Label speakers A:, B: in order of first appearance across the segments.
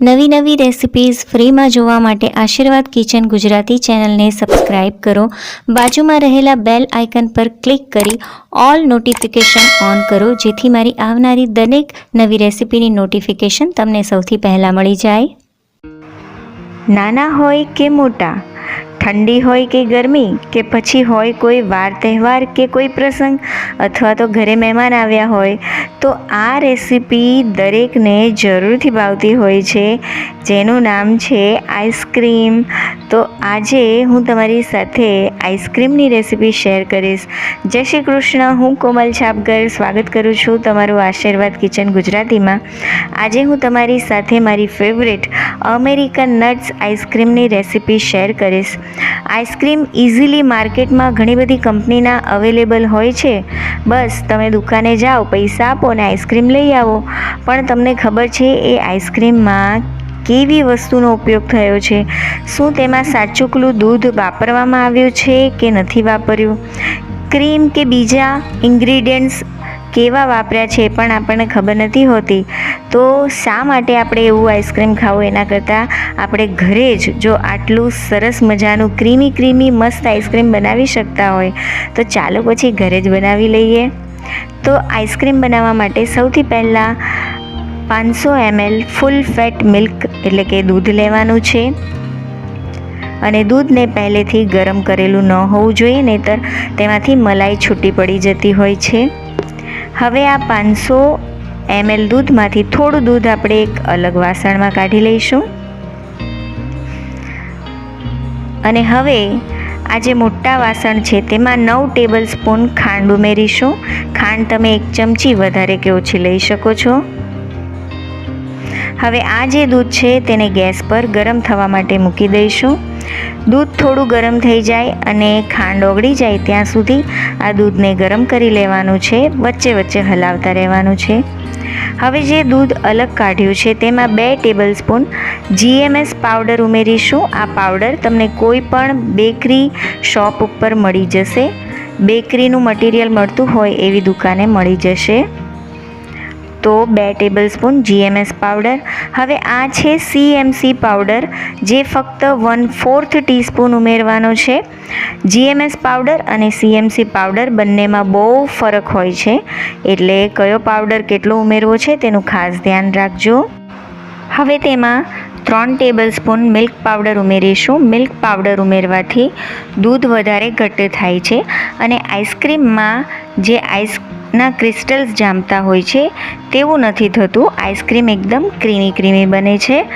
A: નવી નવી રેસિપીઝ ફ્રીમાં જોવા માટે આશીર્વાદ કિચન ગુજરાતી ચેનલને સબસ્ક્રાઇબ કરો. બાજુમાં રહેલા બેલ આઇકન પર ક્લિક કરી ઓલ નોટિફિકેશન ઓન કરો, જેથી મારી આવનારી દરેક નવી રેસિપીની નોટિફિકેશન તમને સૌથી પહેલાં મળી જાય. નાના હોય કે મોટા ઠંડી હોય કે ગરમી, કે પછી હોય કોઈ વાર તહેવાર કે કોઈ પ્રસંગ, અથવા તો ઘરે મહેમાન આવ્યા હોય, તો આ રેસીપી દરેકને જરૂરથી ભાવતી હોય છે. જેનું નામ છે આઈસ્ક્રીમ. તો આજે હું તમારી સાથે આઈસ્ક્રીમની રેસીપી શેર કરીશ. જય શ્રી કૃષ્ણ, હું કોમલ છાપગર. સ્વાગત કરું છું તમારું આશીર્વાદ કિચન ગુજરાતીમાં. આજે હું તમારી સાથે મારી ફેવરેટ અમેરિકન નટ્સ આઈસ્ક્રીમની રેસીપી શેર કરીશ. આઈસ્ક્રીમ ઇઝીલી માર્કેટમાં ઘણી બધી કંપનીના અવેલેબલ હોય છે. બસ, તમે દુકાને જાઓ, પૈસા આપો અને આઈસ્ક્રીમ લઈ આવો. પણ તમને ખબર છે, એ આઈસ્ક્રીમમાં કેવી વસ્તુનો ઉપયોગ થયો છે? શું તેમાં સાચુકલું દૂધ વાપરવામાં આવ્યું છે કે નથી વાપર્યું? ક્રીમ કે બીજા ઇન્ગ્રીડિયન્ટ્સ કેવા વાપર્યા છે પણ આપણને ખબર નથી હોતી. તો શા માટે આપણે એવું આઈસ્ક્રીમ ખાવું એના કરતાં? આપણે ઘરે જ જો આટલું સરસ મજાનું ક્રીમી ક્રીમી મસ્ત આઈસ્ક્રીમ બનાવી શકતા હોય, તો ચાલો પછી ઘરે જ બનાવી લઈએ. તો આઈસ્ક્રીમ બનાવવા માટે સૌથી પહેલાં પાંચસો એમએલ ફૂલ ફેટ મિલ્ક એટલે કે દૂધ લેવાનું છે. અને દૂધને પહેલેથી ગરમ કરેલું ન હોવું જોઈએ, નહીતર તેમાંથી મલાઈ છૂટી પડી જતી હોય છે. હવે આ પાંચસો એમએલ દૂધમાંથી થોડું દૂધ આપણે એક અલગ વાસણમાં કાઢી લઈશું. અને હવે આ જે મોટા વાસણ છે તેમાં નવ ટેબલ સ્પૂન ખાંડ ઉમેરીશું. ખાંડ તમે એક ચમચી વધારે કે ઓછી લઈ શકો છો. હવે આ જે દૂધ છે તેને ગેસ પર ગરમ થવા માટે મૂકી દઈશું. દૂધ થોડું ગરમ થઈ જાય અને ખાંડ ઓગળી જાય ત્યાં સુધી આ દૂધને ગરમ કરી લેવાનું છે, વચ્ચે વચ્ચે હલાવતા રહેવાનું છે. હવે જે દૂધ અલગ કાઢ્યું છે તેમાં બે ટેબલ સ્પૂન જીએમએસ પાવડર ઉમેરીશું. આ પાવડર તમને કોઈ પણ બેકરી શોપ ઉપર મળી જશે. બેકરીનું મટીરિયલ મળતું હોય એવી દુકાને મળી જશે. તો બે ટેબલ સ્પૂન જીએમએસ પાવડર હવે આ છે સીએમસી પાવડર જે ફક્ત વન ફોર્થ ટીસ્પૂન ઉમેરવાનો છે. જીએમએસ પાવડર અને સીએમસી પાવડર બંનેમાં બહુ ફરક હોય છે. એટલે કયો પાવડર કેટલો ઉમેરવો છે તેનું ખાસ ધ્યાન રાખજો. હવે તેમાં ત્રણ ટેબલ સ્પૂન મિલ્ક પાવડર ઉમેરીશું. મિલ્ક પાવડર ઉમેરવાથી દૂધ વધારે ઘટ્ટ થાય છે. અને આઈસ્ક્રીમમાં જે આઈસ ના ક્રિસ્ટલ્સ જામતા હોય છે, તેવું નથી થતું. આઈસ્ક્રીમ એકદમ ક્રીમી ક્રીમી બને છે.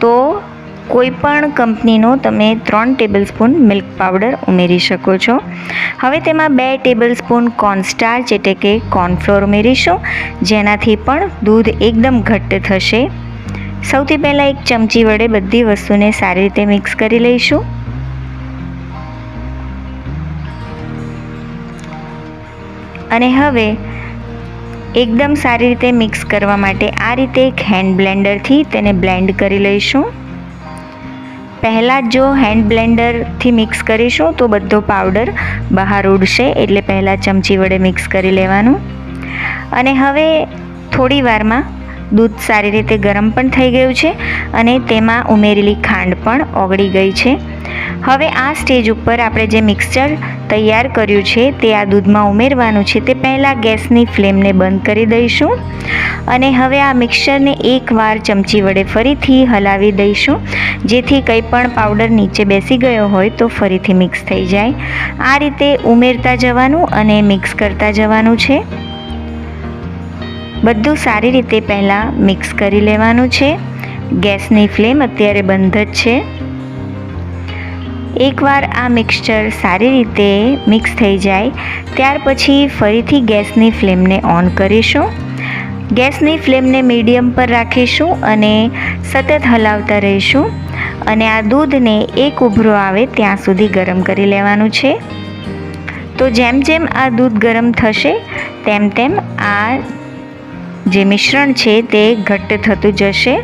A: તો કોઈ પણ કંપનીનો તમે ત્રણ ટેબલ સ્પૂન મિલ્ક પાવડર ઉમેરી શકો છો. હવે તેમાં બે ટેબલ સ્પૂન કોર્નસ્ટાર્ચ એટલે કે કોર્નફ્લોર ઉમેરીશું, જેનાથી પણ દૂધ એકદમ ઘટ્ટ થશે. સૌથી પહેલાં એક ચમચી વડે બધી વસ્તુને સારી રીતે મિક્સ કરી લઈશું. અને હવે એકદમ સારી રીતે મિક્સ કરવા માટે આ રીતે એક હેન્ડ બ્લેન્ડરથી તેને બ્લેન્ડ કરી લઈશું. પહેલાં જો હેન્ડ બ્લેન્ડરથી મિક્સ કરીશું તો બધો પાવડર બહાર ઉડશે એટલે પહેલાં ચમચી વડે મિક્સ કરી લેવાનું. અને હવે થોડી વારમાં દૂધ સારી રીતે ગરમ પણ થઈ ગયું છે અને તેમાં ઉમેરેલી ખાંડ પણ ઓગળી ગઈ છે. હવે આ સ્ટેજ ઉપર આપણે જે મિક્સચર તૈયાર કર્યું છે તે આ દૂધમાં ઉમેરવાનું છે તે પહેલાં ગેસની ફ્લેમને બંધ કરી દઈશું અને હવે આ મિક્સરને એકવાર ચમચી વડે ફરીથી હલાવી દઈશું. જેથી કંઈ પણ પાવડર નીચે બેસી ગયો હોય તો ફરીથી મિક્સ થઈ જાય. આ રીતે ઉમેરતા જવાનું અને મિક્સ કરતા જવાનું છે. બધું સારી રીતે પહેલાં મિક્સ કરી લેવાનું છે. ગેસની ફ્લેમ અત્યારે બંધ જ છે. એકવાર આ મિક્સચર સારી રીતે મિક્સ થઈ જાય, ત્યાર પછી ફરીથી ગેસની ફ્લેમને ઓન કરીશું. ગેસની ફ્લેમને મીડિયમ પર રાખીશું અને સતત હલાવતા રહીશું. અને આ દૂધને એક ઉભરો આવે ત્યાં સુધી ગરમ કરી લેવાનું છે. તો જેમ જેમ આ દૂધ ગરમ થશે, તેમ તેમ આ જે મિશ્રણ છે તે ઘટ્ટ થતું જશે.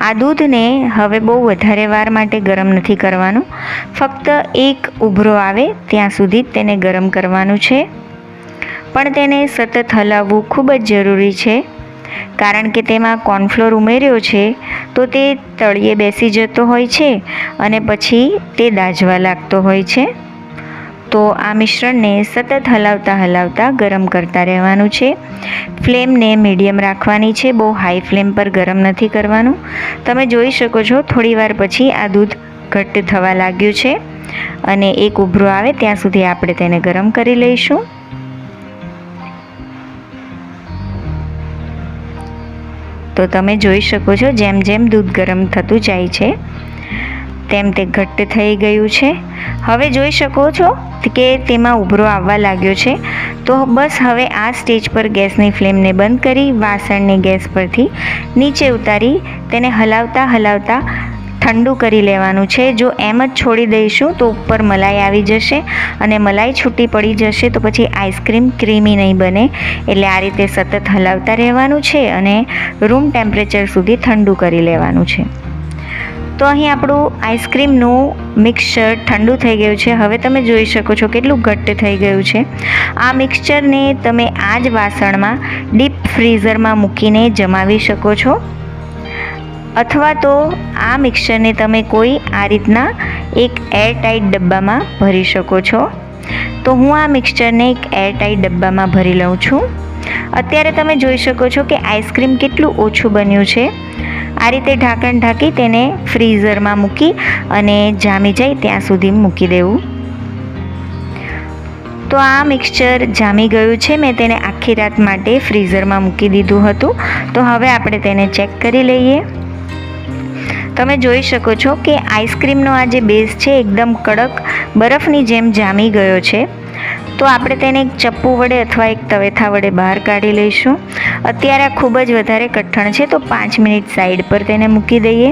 A: આ દૂધને હવે બહુ વધારે વાર માટે ગરમ નથી કરવાનું. ફક્ત એક ઉભરો આવે ત્યાં સુધી તેને ગરમ કરવાનું છે. પણ તેને સતત હલાવવું ખૂબ જ જરૂરી છે. કારણ કે તેમાં કોર્નફ્લોર ઉમેર્યો છે, તો તે તળિયે બેસી જતો હોય છે અને પછી તે દાજવા લાગતો હોય છે. તો આ મિશ્રણને સતત હલાવતા હલાવતા ગરમ કરતા રહેવાનું છે. ફ્લેમને મીડિયમ રાખવાની છે. બહુ હાઈ ફ્લેમ પર ગરમ નથી કરવાનું. તમે જોઈ શકો છો થોડી વાર પછી આ દૂધ ઘટ્ટ થવા લાગ્યું છે અને એક ઉભરો આવે ત્યાં સુધી આપણે તેને ગરમ કરી લઈશું. તો તમે જોઈ શકો છો, જેમ જેમ દૂધ ગરમ થતું જાય છે તેમ તે ઘટ્ટ થઈ ગયું છે. હવે જોઈ શકો છો કે તેમાં ઉભરો આવવા લાગ્યો છે. તો બસ હવે આ સ્ટેજ પર ગેસની ફ્લેમને બંધ કરી વાસણને ગેસ પરથી નીચે ઉતારી તેને હલાવતા હલાવતા ઠંડુ કરી લેવાનું છે. જો એમ જ છોડી દઈશું તો ઉપર મલાઈ આવી જશે અને મલાઈ છૂટી પડી જશે તો પછી આઈસ્ક્રીમ ક્રીમી નહીં બને. એટલે આ રીતે સતત હલાવતા રહેવાનું છે અને રૂમ ટેમ્પરેચર સુધી ઠંડુ કરી લેવાનું છે. તો અહીં આપણું આઈસ્ક્રીમનું મિક્સચર ઠંડુ થઈ ગયું છે. હવે તમે જોઈ શકો છો કેટલું ઘટ્ટ થઈ ગયું છે. આ મિક્સચરને તમે આ જ વાસણમાં ડીપ ફ્રીઝરમાં મૂકીને જમાવી શકો છો. અથવા તો આ મિક્સચરને તમે કોઈ આ રીતના એક એરટાઇટ ડબ્બામાં ભરી શકો છો. તો હું આ મિક્સચરને એક એરટાઇટ ડબ્બામાં ભરી લઉં છું. અત્યારે તમે જોઈ શકો છો કે આઈસ્ક્રીમ કેટલું ઓછું બન્યું છે. આ રીતે ઢાંકણ ઢાંકી તેને ફ્રીઝરમાં મૂકી અને જામી જાય ત્યાં સુધી મૂકી દેવું. તો આ મિક્સચર જામી ગયું છે. મેં તેને આખી રાત માટે ફ્રીઝરમાં મૂકી દીધું હતું. તો હવે આપણે તેને ચેક કરી લઈએ. તમે જોઈ શકો છો કે આઈસ્ક્રીમનો આ જે બેઝ છે, એકદમ કડક, બરફની જેમ જામી ગયો છે. તો આપણે તેને એક ચપ્પુ વડે અથવા એક તવેથા વડે બહાર કાઢી લઈશું. અત્યારે આ ખૂબ જ વધારે કઠણ છે, તો પાંચ મિનિટ સાઈડ પર તેને મૂકી દઈએ.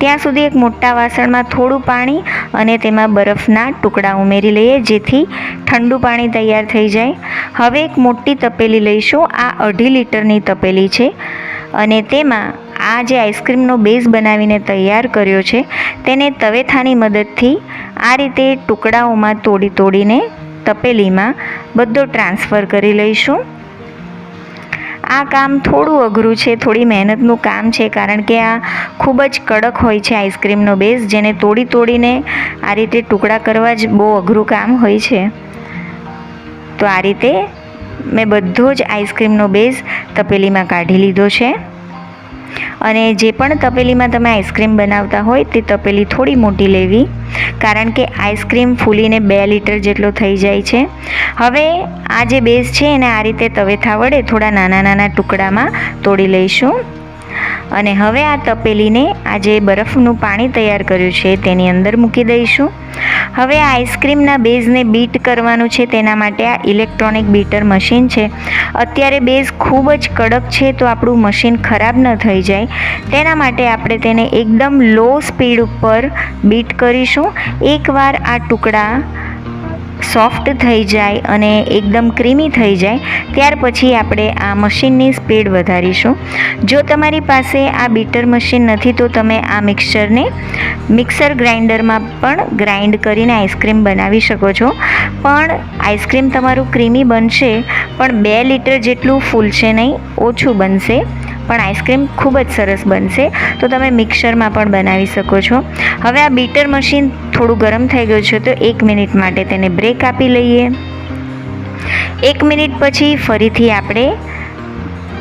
A: ત્યાં સુધી એક મોટા વાસણમાં થોડું પાણી અને તેમાં બરફના ટુકડા ઉમેરી લઈએ, જેથી ઠંડુ પાણી તૈયાર થઈ જાય. હવે એક મોટી તપેલી લઈશું, આ અઢી લીટરની તપેલી છે. અને તેમાં આ જે આઈસ્ક્રીમનો બેઝ બનાવીને તૈયાર કર્યો છે, તેને તવેથાની મદદથી આ રીતે ટુકડાઓમાં તોડી તોડીને તપેલીમાં બધો ટ્રાન્સફર કરી લઈશું. આ કામ થોડું અઘરું છે, થોડી મહેનતનું કામ છે, કારણ કે આ ખૂબ જ કડક હોય છે આઈસ્ક્રીમનો બેઝ જેને તોડી તોડીને આ રીતે ટુકડા કરવા જ બહુ અઘરું કામ હોય છે. તો આ રીતે મેં બધો જ આઈસ્ક્રીમનો બેઝ તપેલીમાં કાઢી લીધો છે. અને જે પણ તપેલીમાં તમે આઈસ્ક્રીમ બનાવતા હોય તે તપેલી થોડી મોટી લેવી. કારણ કે આઈસ્ક્રીમ ફૂલીને બે લીટર જેટલો થઈ જાય છે. હવે આ જે બેઝ છે એને આ રીતે તવેથા વડે થોડા નાના નાના ટુકડામાં તોડી લઈશું. અને હવે આ તપેલીને આ જે બરફનું પાણી તૈયાર કર્યું છે, તેની અંદર મૂકી દઈશું. હવે આ આઈસ્ક્રીમના બેઝને બીટ કરવાનું છે, તેના માટે આ ઇલેક્ટ્રોનિક બીટર મશીન છે. અત્યારે બેઝ ખૂબ જ કડક છે, તો આપણું મશીન ખરાબ ન થઈ જાય. તેના માટે આપણે તેને એકદમ લો સ્પીડ ઉપર બીટ કરીશું. એકવાર આ ટુકડા સોફ્ટ થઈ જાય અને એકદમ ક્રીમી થઈ જાય, ત્યાર પછી આપણે આ મશીનની સ્પીડ વધારીશું. જો તમારી પાસે આ બીટર મશીન નથી, તો તમે આ મિક્સરને મિક્સર ગ્રાઇન્ડરમાં પણ ગ્રાઇન્ડ કરીને આઈસ્ક્રીમ બનાવી શકો છો. પણ આઈસ્ક્રીમ તમારું ક્રીમી બનશે, પણ બે લીટર જેટલું ફૂલશે નહીં, ઓછું બનશે. પણ આઈસ્ક્રીમ ખૂબ જ સરસ બનશે. તો તમે મિક્સરમાં પણ બનાવી શકો છો. હવે આ બીટર મશીન થોડું ગરમ થઈ ગયું છે, તો એક મિનિટ માટે તેને બ્રેક આપી લઈએ. એક મિનિટ પછી ફરીથી આપણે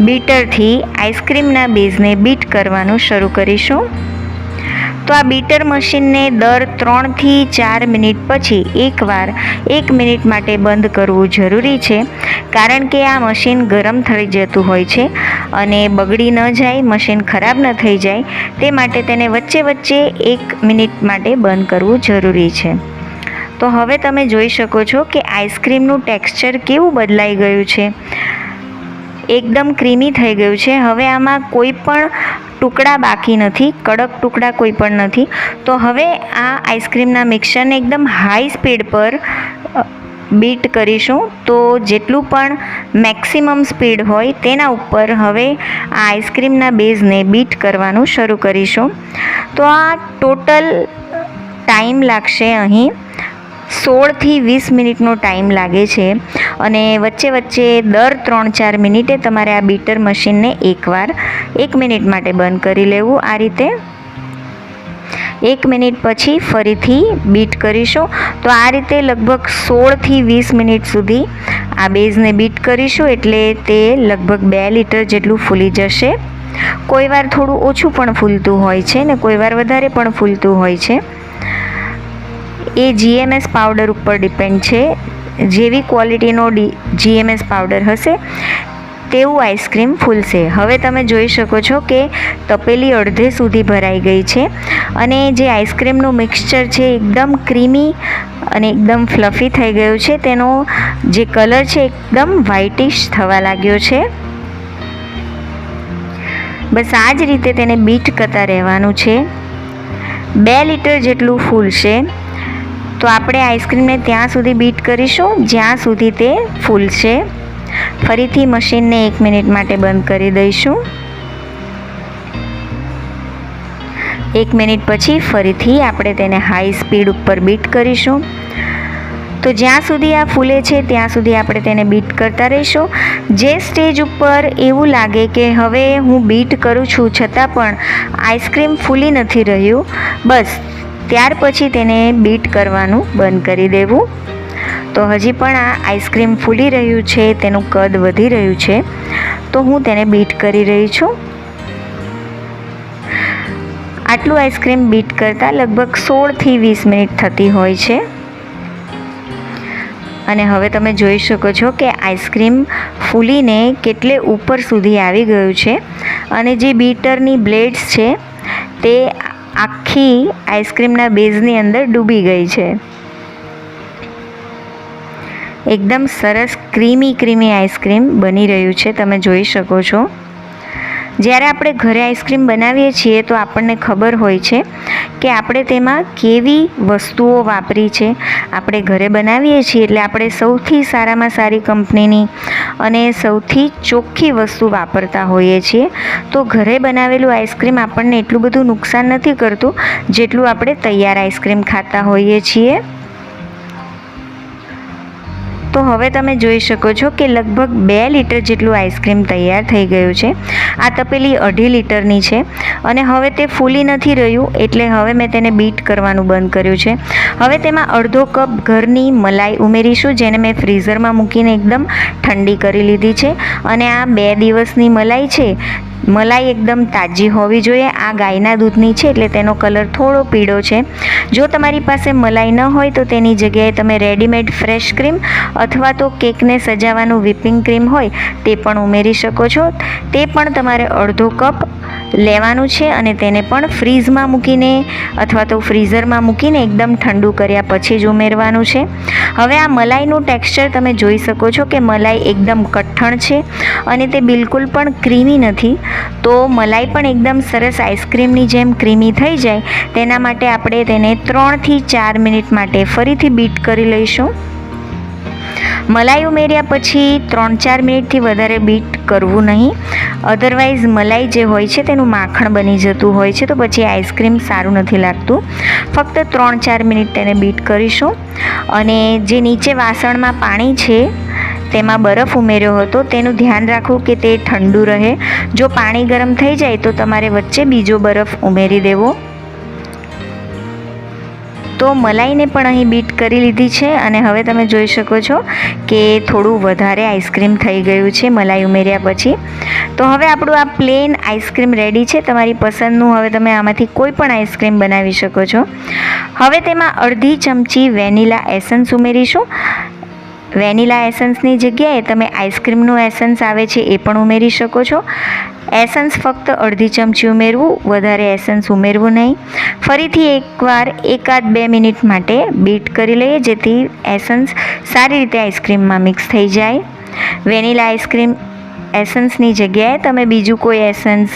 A: બીટરથી આઈસ્ક્રીમના બેઝને બીટ કરવાનું શરૂ કરીશું. આ બીટર મશીનને દર ત્રણથી ચાર મિનિટ પછી એકવાર એક મિનિટ માટે બંધ કરવું જરૂરી છે, કારણ કે આ મશીન ગરમ થઈ જતું હોય છે અને બગડી ન જાય, મશીન ખરાબ ન થઈ જાય, તે માટે તેને વચ્ચે વચ્ચે એક મિનિટ માટે બંધ કરવું જરૂરી છે. તો હવે તમે જોઈ શકો છો કે આઈસ્ક્રીમનું ટેક્સચર કેવું બદલાઈ ગયું છે. એકદમ ક્રીમી થઈ ગયું છે. હવે આમાં કોઈ પણ ટુકડા બાકી નથી, કડક ટુકડા કોઈ પણ નથી. તો હવે આ આઈસ્ક્રીમના મિક્સરને એકદમ હાઈ સ્પીડ પર બીટ કરીશું. તો જેટલું પણ મેક્સિમમ સ્પીડ હોય તેના ઉપર હવે આ આઈસ્ક્રીમના બેઝને બીટ કરવાનું શરૂ કરીશું. તો આ ટોટલ ટાઈમ લાગશે અહીં. સોળથી વીસ મિનિટનો ટાઈમ લાગે છે અને વચ્ચે વચ્ચે દર ત્રણ ચાર મિનિટે તમારે આ બીટર મશીનને એકવાર એક મિનિટ માટે બંધ કરી લેવું આ રીતે. એક મિનિટ પછી ફરીથી બીટ કરીશું. તો આ રીતે લગભગ સોળથી વીસ મિનિટ સુધી આ બેઝને બીટ કરીશું એટલે તે લગભગ બે લીટર જેટલું ફૂલી જશે. કોઈ વાર થોડું ઓછું પણ ફૂલતું હોય છે ને કોઈ વાર વધારે પણ ફૂલતું હોય છે. એ જીએમએસ પાવડર ઉપર ડિપેન્ડ છે. જેવી ક્વોલિટીનો ડી જીએમએસ પાવડર હશે, તેવું આઈસ્ક્રીમ ફૂલશે. હવે તમે જોઈ શકો છો કે તપેલી અડધે સુધી ભરાઈ ગઈ છે અને જે આઈસ્ક્રીમનું મિક્સચર છે એકદમ ક્રીમી અને એકદમ ફ્લફી થઈ ગયું છે. તેનો જે કલર છે એકદમ વ્હાઇટિશ થવા લાગ્યો છે. બસ આ જ રીતે તેને બીટ કરતા રહેવાનું છે. બે લીટર જેટલું ફૂલશે. તો આપણે આઈસ્ક્રીમને ત્યાં સુધી બીટ કરીશું, જ્યાં સુધી તે ફૂલશે. ફરીથી મશીનને એક મિનિટ માટે બંધ કરી દઈશું. એક મિનિટ પછી ફરીથી આપણે તેને હાઈ સ્પીડ ઉપર બીટ કરીશું. તો જ્યાં સુધી આ ફૂલે છે, ત્યાં સુધી આપણે તેને બીટ કરતા રહીશું. જે સ્ટેજ ઉપર એવું લાગે કે હવે હું બીટ કરું છું, છતાં પણ આઈસ્ક્રીમ ફૂલી નથી રહ્યું. બસ ત્યાર પછી તેને બીટ કરવાનું બંધ કરી દેવું. તો હજી પણ આ આઈસ્ક્રીમ ફૂલી રહ્યું છે, તેનું કદ વધી રહ્યું છે, તો હું તેને બીટ કરી રહી છું. આટલું આઈસ્ક્રીમ બીટ કરતાં લગભગ સોળથી વીસ મિનિટ થતી હોય છે. અને હવે તમે જોઈ શકો છો કે આઈસ્ક્રીમ ફૂલીને કેટલે ઉપર સુધી આવી ગયું છે. અને જે બીટરની બ્લેડ્સ છે, તે આખી આઈસ્ક્રીમના બેઝની અંદર ડૂબી ગઈ છે. એકદમ સરસ ક્રીમી ક્રીમી આઈસ્ક્રીમ બની રહ્યું છે, તમે જોઈ શકો છો. જ્યારે આપણે ઘરે આઈસ્ક્રીમ બનાવીએ છીએ તો આપણને ખબર હોય છે કે આપણે તેમાં કેવી વસ્તુઓ વાપરી છે. આપણે ઘરે બનાવીએ છીએ એટલે આપણે સૌથી સારામાં સારી કંપનીની અને સૌથી ચોખ્ખી વસ્તુ વાપરતા હોઈએ છીએ. તો ઘરે બનાવેલું આઈસ્ક્રીમ આપણને એટલું બધું નુકસાન નથી કરતું જેટલું આપણે તૈયાર આઈસ્ક્રીમ ખાતા હોઈએ છીએ. તો હવે તમે જોઈ શકો છો કે લગભગ બે લીટર જેટલું આઈસ્ક્રીમ તૈયાર થઈ ગયું છે. આ તપેલી અઢી લીટરની છે અને હવે તે ફૂલી નથી રહ્યું એટલે હવે મેં તેને બીટ કરવાનું બંધ કર્યું છે. હવે તેમાં અડધો કપ ઘરની મલાઈ ઉમેરીશું, જેને મેં ફ્રીઝરમાં મૂકીને એકદમ ઠંડી કરી લીધી છે. અને આ બે દિવસની મલાઈ છે. મલાઈ એકદમ તાજી હોવી જોઈએ. આ ગાયના દૂધની છે એટલે તેનો કલર થોડો પીળો છે. જો તમારી પાસે મલાઈ ન હોય તો તેની જગ્યાએ તમે રેડીમેડ ફ્રેશ ક્રીમ અથવા તો કેકને સજાવવાનું વિપિંગ ક્રીમ હોય, તે પણ ઉમેરી શકો છો. તે પણ તમારે અડધો કપ લેવાનું છે અને તેને પણ ફ્રીઝમાં મૂકીને અથવા તો ફ્રીઝરમાં મૂકીને એકદમ ઠંડુ કર્યા પછી જ ઉમેરવાનું છે. હવે આ મલાઈનું ટેક્સચર તમે જોઈ શકો છો કે મલાઈ એકદમ કઠણ છે અને તે બિલકુલ પણ ક્રીમી નથી. તો મલાઈ પણ એકદમ સરસ આઈસ્ક્રીમની જેમ ક્રીમી થઈ જાય. તેના માટે આપણે તેને ત્રણથી ચાર મિનિટ માટે ફરીથી બીટ કરી લઈશું. મલાઈ ઉમેર્યા પછી ત્રણ ચાર મિનિટથી વધારે બીટ કરવું નહીં. અધરવાઇઝ મલાઈ જે હોય છે તેનું માખણ બની જતું હોય છે, તો પછી આઈસ્ક્રીમ સારું નથી લાગતું. ફક્ત ત્રણ ચાર મિનિટ તેને બીટ કરીશું. અને જે નીચે વાસણમાં પાણી છે, તેમાં બરફ ઉમેર્યો હતો, તેનું ધ્યાન રાખવું કે તે ઠંડુ રહે. જો પાણી ગરમ થઈ જાય, તો તમારે વચ્ચે બીજો બરફ ઉમેરી દેવો. તો મલાઈને પણ અહીં બીટ કરી લીધી છે અને હવે તમે જોઈ શકો છો કે થોડું વધારે આઈસ્ક્રીમ થઈ ગયું છે મલાઈ ઉમેર્યા પછી. તો હવે આપણું આ પ્લેન આઈસ્ક્રીમ રેડી છે. તમારી પસંદનું હવે તમે આમાંથી કોઈ પણ આઈસ્ક્રીમ બનાવી શકો છો. હવે તેમાં અડધી ચમચી વેનિલા એસન્સ ઉમેરીશું. વેનીલા એસન્સની જગ્યાએ તમે આઈસ્ક્રીમનું એસન્સ આવે છે એ પણ ઉમેરી શકો છો. એસન્સ ફક્ત અડધી ચમચી ઉમેરવું, વધારે એસન્સ ઉમેરવું નહીં. ફરીથી એકવાર એકાદ બે મિનિટ માટે બીટ કરી લઈએ, જેથી એસન્સ સારી રીતે આઈસ્ક્રીમમાં મિક્સ થઈ જાય. વેનિલા આઈસ્ક્રીમ એસન્સની જગ્યાએ તમે બીજું કોઈ essence,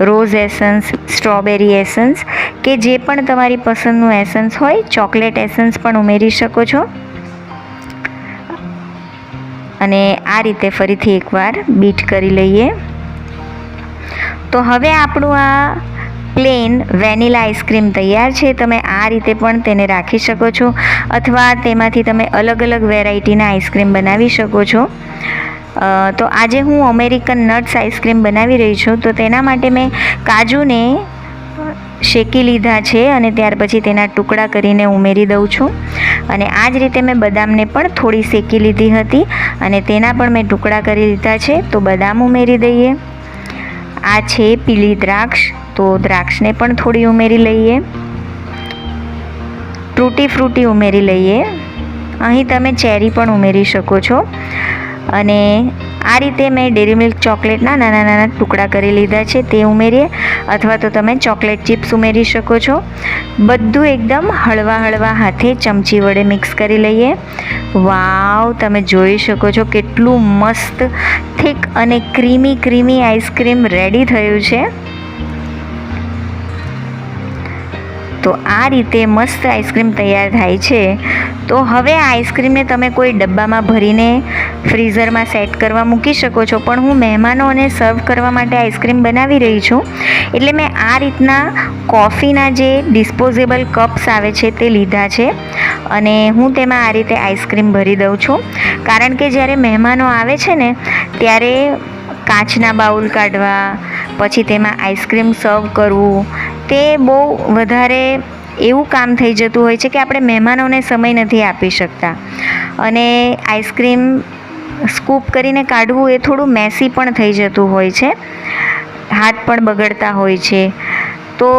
A: rose essence, strawberry essence કે જે પણ તમારી પસંદનું એસન્સ હોય, ચોકલેટ એસન્સ પણ ઉમેરી શકો છો. અને આ રીતે ફરીથી એકવાર બીટ કરી લઈએ. તો હવે આપણું આ પ્લેન વેનીલા આઈસ્ક્રીમ તૈયાર છે. તમે આ રીતે પણ તેને રાખી શકો છો અથવા તેમાંથી તમે અલગ અલગ વેરાયટીના આઈસ્ક્રીમ બનાવી શકો છો. તો આજે હું અમેરિકન નટ્સ આઈસ્ક્રીમ બનાવી રહી છું. તો તેના માટે મેં કાજુને શેકી લીધા છે અને ત્યાર પછી તેના ટુકડા કરીને ઉમેરી દઉં છું. અને આ જ રીતે મેં બદામને પણ થોડી શેકી લીધી હતી અને તેના પણ મેં ટુકડા કરી લીધા છે. તો બદામ ઉમેરી દઈએ. આ છે પીલી દ્રાક્ષ. તો દ્રાક્ષને પણ થોડી ઉમેરી લઈએ. તૂટી ફ્રૂટી ઉમેરી લઈએ. અહીં તમે ચેરી પણ ઉમેરી શકો છો. અને આ રીતે મેં ડેરી મિલ્ક ચોકલેટના નાના નાના ટુકડા કરી લીધા છે, તે ઉમેરીએ. અથવા તો તમે ચોકલેટ ચિપ્સ ઉમેરી શકો છો. બધું એકદમ હળવા હળવા હાથે ચમચી વડે મિક્સ કરી લઈએ. વાવ, તમે જોઈ શકો છો કેટલું મસ્ત, થીક અને ક્રીમી ક્રીમી આઈસ્ક્રીમ રેડી થયું છે. તો આ રીતે મસ્ત આઈસ્ક્રીમ તૈયાર થાય છે. તો હવે આઈસ્ક્રીમને તમે કોઈ ડબ્બામાં ભરીને ફ્રીઝરમાં સેટ કરવા મૂકી શકો છો. પણ હું મહેમાનોને સર્વ કરવા માટે આઈસ્ક્રીમ બનાવી રહી છું. એટલે મેં આ રીતના કોફીના જે ડિસ્પોઝેબલ કપ્સ આવે છે તે લીધા છે. અને હું તેમાં આ રીતે આઈસ્ક્રીમ ભરી દઉં છું. કારણ કે જ્યારે મહેમાનો આવે છે ને, ત્યારે કાચના બાઉલ કાઢવા, પછી તેમાં આઈસ્ક્રીમ સર્વ કરવું તે બહુ વધારે એવું કામ થઈ જતું હોય છે કે આપણે મહેમાનોને સમય નથી આપી શકતા. અને આઈસ્ક્રીમ સ્કૂપ કરીને કાઢવું એ થોડું મેસી પણ થઈ જતું હોય છે. હાથ પણ બગડતા હોય છે. તો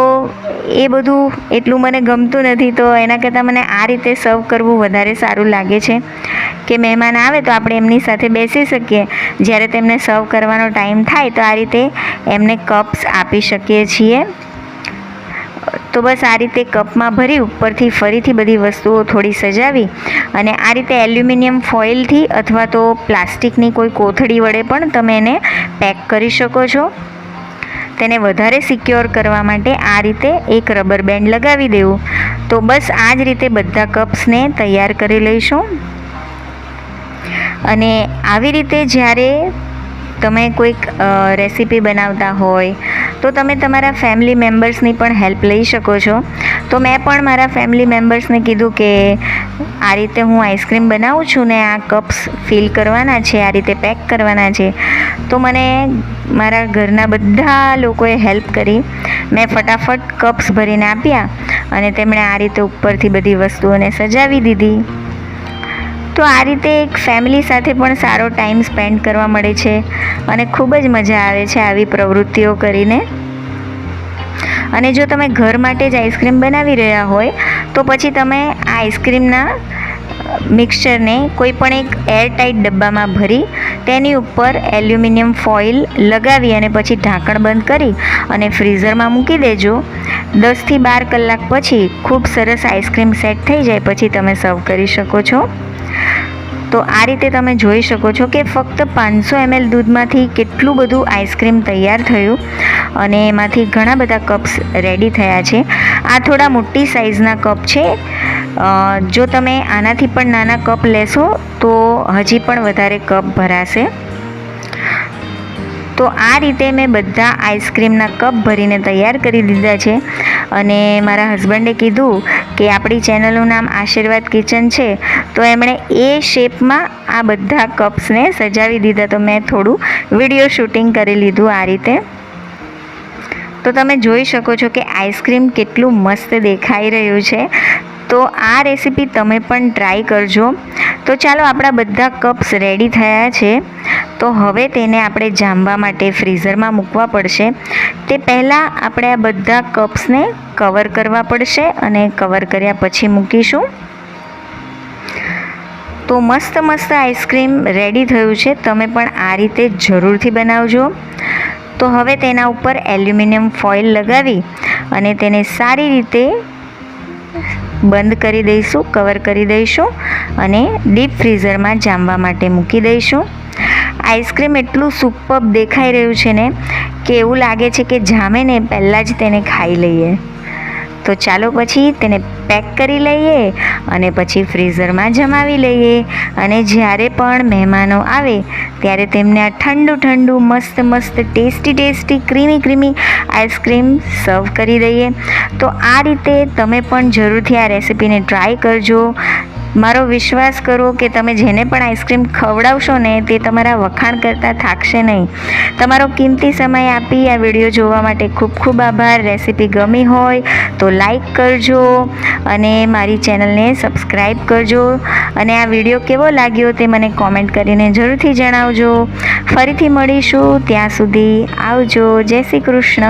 A: એ બધું એટલું મને ગમતું નથી, તો એના કરતાં મને આ રીતે સર્વ કરવું વધારે સારું લાગે છે કે મહેમાન આવે તો આપણે એમની સાથે બેસી શકીએ. જ્યારે તેમને સર્વ કરવાનો ટાઈમ થાય તો આ રીતે એમને કપ્સ આપી શકીએ છીએ. તો બસ આ રીતે કપમાં ભરી ઉપરથી ફરીથી બધી વસ્તુઓ થોડી સજાવી અને આ રીતે એલ્યુમિનિયમ ફોઇલથી અથવા તો પ્લાસ્ટિકની કોઈ કોથળી વડે પણ તમે એને પેક કરી શકો છો. તેને વધારે સિક્યોર કરવા માટે આ રીતે એક રબર બેન્ડ લગાવી દેવું. તો બસ આ જ રીતે બધા કપ્સને તૈયાર કરી લઈશું. અને આવી રીતે જ્યારે તમે કોઈક રેસીપી બનાવતા હોય, તો તમે તમારા ફેમિલી મેમ્બર્સની પણ હેલ્પ લઈ શકો છો. તો મેં પણ મારા ફેમિલી મેમ્બર્સને કીધું કે, આ રીતે હું આઈસ્ક્રીમ બનાવું છું ને આ કપ્સ ફિલ કરવાના છે, આ રીતે પેક કરવાના છે. તો મને મારા ઘરના બધા લોકોએ હેલ્પ કરી. મેં ફટાફટ કપ્સ ભરીને આપ્યા અને તેમણે આ રીતે ઉપરથી બધી વસ્તુઓને સજાવી દીધી. તો આ રીતે એક ફેમિલી સાથે પણ સારો ટાઈમ સ્પેન્ડ કરવા મળે છે અને ખૂબ જ મજા આવે છે આવી પ્રવૃત્તિઓ કરીને. અને જો તમે ઘર માટે જ આઈસ્ક્રીમ બનાવી રહ્યા હોય, તો પછી તમે આ આઈસ્ક્રીમના મિક્સચરને કોઈ પણ એક એરટાઈટ ડબ્બામાં ભરી, તેની ઉપર એલ્યુમિનિયમ ફોઇલ લગાવી અને પછી ઢાંકણ બંધ કરી અને ફ્રીઝરમાં મૂકી દેજો. દસથી બાર કલાક પછી ખૂબ સરસ આઈસ્ક્રીમ સેટ થઈ જાય, પછી તમે સર્વ કરી શકો છો. તો આ રીતે તમે જોઈ શકો છો કે ફક્ત પાંચસો એમએલ દૂધમાંથી કેટલું બધું આઈસ્ક્રીમ તૈયાર થયું અને એમાંથી ઘણા બધા કપ્સ રેડી થયા છે. આ થોડા મોટી સાઇઝના કપ છે. જો તમે આનાથી પણ નાના કપ લેશો તો હજી પણ વધારે કપ ભરાશે. તો આ રીતે મેં બધા આઈસ્ક્રીમના કપ ભરીને તૈયાર કરી દીધા છે. અને મારા હસબન્ડે કીધું કે આપણી ચેનલનું નામ આશીર્વાદ કિચન છે. તો એમણે એ શેપમાં આ બધા કપ્સને સજાવી દીધા. તો મેં થોડું વીડિયો શૂટિંગ કરી લીધું આ રીતે. તો તમે જોઈ શકો છો કે આઈસ્ક્રીમ કેટલું મસ્ત દેખાઈ રહ્યું છે. તો આ રેસીપી તમે પણ ટ્રાય કરજો. તો ચાલો આપણા બધા કપ્સ રેડી થયા છે. તો હવે તેને આપણે જામવા માટે ફ્રીઝરમાં મૂકવા પડશે. તે પહેલાં આપણે આ બધા કપ્સને કવર કરવા પડશે અને કવર કર્યા પછી મૂકીશું. તો મસ્ત મસ્ત આઈસ્ક્રીમ રેડી થયું છે. તમે પણ આ રીતે જરૂરથી બનાવજો. તો હવે તેના ઉપર એલ્યુમિનિયમ ફોઇલ લગાવી અને તેને સારી રીતે બંધ કરી દઈશું, કવર કરી દઈશું અને ડીપ ફ્રીઝરમાં જામવા માટે મૂકી દઈશું. આઈસ્ક્રીમ એટલું સુપર દેખાઈ રહ્યું છે ને, કે એવું લાગે છે કે જામે ને પહેલાં જ તેને ખાઈ લઈએ. તો ચાલો પછી તેને પેક કરી લઈએ અને પછી ફ્રીઝરમાં જમાવી લઈએ. અને જ્યારે પણ મહેમાનો આવે, ત્યારે તેમને આ ઠંડુ ઠંડુ મસ્ત મસ્ત tasty tasty creamy creamy ice cream serve કરી દઈએ. તો આ રીતે તમે પણ જરૂરથી આ રેસિપીને ટ્રાય કરજો. મારો વિશ્વાસ કરો કે તમે જેને પણ આઈસ્ક્રીમ ખવડાવશો ને તે તમારા વખાણ કરતાં થાકશે નહીં. તમારો કિંમતી સમય આપી આ વીડિયો જોવા માટે ખૂબ ખૂબ આભાર. રેસીપી ગમી હોય તો લાઈક કરજો અને મારી ચેનલને સબસ્ક્રાઈબ કરજો. અને આ વીડિયો કેવો લાગ્યો તે મને કોમેન્ટ કરીને જરૂરથી જણાવજો. ફરીથી મળીશું. ત્યાં સુધી આવજો. જય શ્રી કૃષ્ણ.